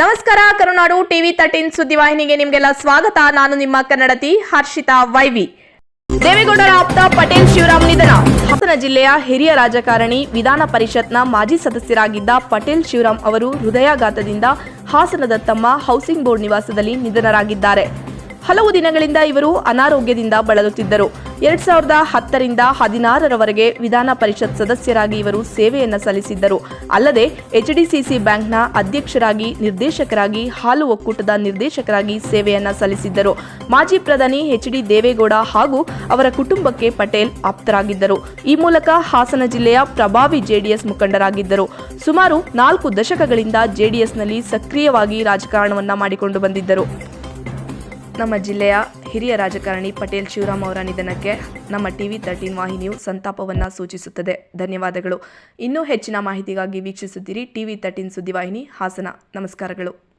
ನಮಸ್ಕಾರ, ಕರುನಾಡು TV thirteen ಸುದ್ದಿವಾಹಿನಿಗೆ ನಿಮಗೆಲ್ಲ ಸ್ವಾಗತ. ನಾನು ನಿಮ್ಮ ಕನ್ನಡತಿ ಹರ್ಷಿತಾ ವೈವಿ. ದೇವೇಗೌಡರ ಆಪ್ತ ಪಟೇಲ್ ಶಿವರಾಮ್ ನಿಧನ. ಹಾಸನ ಜಿಲ್ಲೆಯ ಹಿರಿಯ ರಾಜಕಾರಣಿ, ವಿಧಾನ ಪರಿಷತ್ನ ಮಾಜಿ ಸದಸ್ಯರಾಗಿದ್ದ ಪಟೇಲ್ ಶಿವರಾಮ್ ಅವರು ಹೃದಯಾಘಾತದಿಂದ ಹಾಸನದ ತಮ್ಮ ಹೌಸಿಂಗ್ ಬೋರ್ಡ್ ನಿವಾಸದಲ್ಲಿ ನಿಧನರಾಗಿದ್ದಾರೆ. ಹಲವು ದಿನಗಳಿಂದ ಇವರು ಅನಾರೋಗ್ಯದಿಂದ ಬಳಲುತ್ತಿದ್ದರು. ಎರಡ್ ಸಾವಿರದ ಹತ್ತರಿಂದ ಹದಿನಾರರವರೆಗೆ ವಿಧಾನ ಪರಿಷತ್ ಸದಸ್ಯರಾಗಿ ಇವರು ಸೇವೆಯನ್ನು ಸಲ್ಲಿಸಿದ್ದರು. ಅಲ್ಲದೆ ಎಚ್ಡಿಸಿಸಿ ಬ್ಯಾಂಕ್ನ ಅಧ್ಯಕ್ಷರಾಗಿ, ನಿರ್ದೇಶಕರಾಗಿ, ಹಾಲು ಒಕ್ಕೂಟದ ನಿರ್ದೇಶಕರಾಗಿ ಸೇವೆಯನ್ನು ಸಲ್ಲಿಸಿದ್ದರು. ಮಾಜಿ ಪ್ರಧಾನಿ ಎಚ್ಡಿ ದೇವೇಗೌಡ ಹಾಗೂ ಅವರ ಕುಟುಂಬಕ್ಕೆ ಪಟೇಲ್ ಆಪ್ತರಾಗಿದ್ದರು. ಈ ಮೂಲಕ ಹಾಸನ ಜಿಲ್ಲೆಯ ಪ್ರಭಾವಿ ಜೆಡಿಎಸ್ ಮುಖಂಡರಾಗಿದ್ದರು. ಸುಮಾರು ನಾಲ್ಕು ದಶಕಗಳಿಂದ ಜೆಡಿಎಸ್ನಲ್ಲಿ ಸಕ್ರಿಯವಾಗಿ ರಾಜಕಾರಣವನ್ನ ಮಾಡಿಕೊಂಡು ಬಂದಿದ್ದರು. ನಮ್ಮ ಜಿಲ್ಲೆಯ ಹಿರಿಯ ರಾಜಕಾರಣಿ ಪಟೇಲ್ ಶಿವರಾಮ್ ಅವರ ನಿಧನಕ್ಕೆ ನಮ್ಮ ಟಿವಿ ತರ್ಟೀನ್ ವಾಹಿನಿಯು ಸಂತಾಪವನ್ನು ಸೂಚಿಸುತ್ತದೆ. ಧನ್ಯವಾದಗಳು. ಇನ್ನೂ ಹೆಚ್ಚಿನ ಮಾಹಿತಿಗಾಗಿ ವೀಕ್ಷಿಸುತ್ತೀರಿ ಟಿವಿ ತರ್ಟೀನ್ ಸುದ್ದಿವಾಹಿನಿ ಹಾಸನ. ನಮಸ್ಕಾರಗಳು.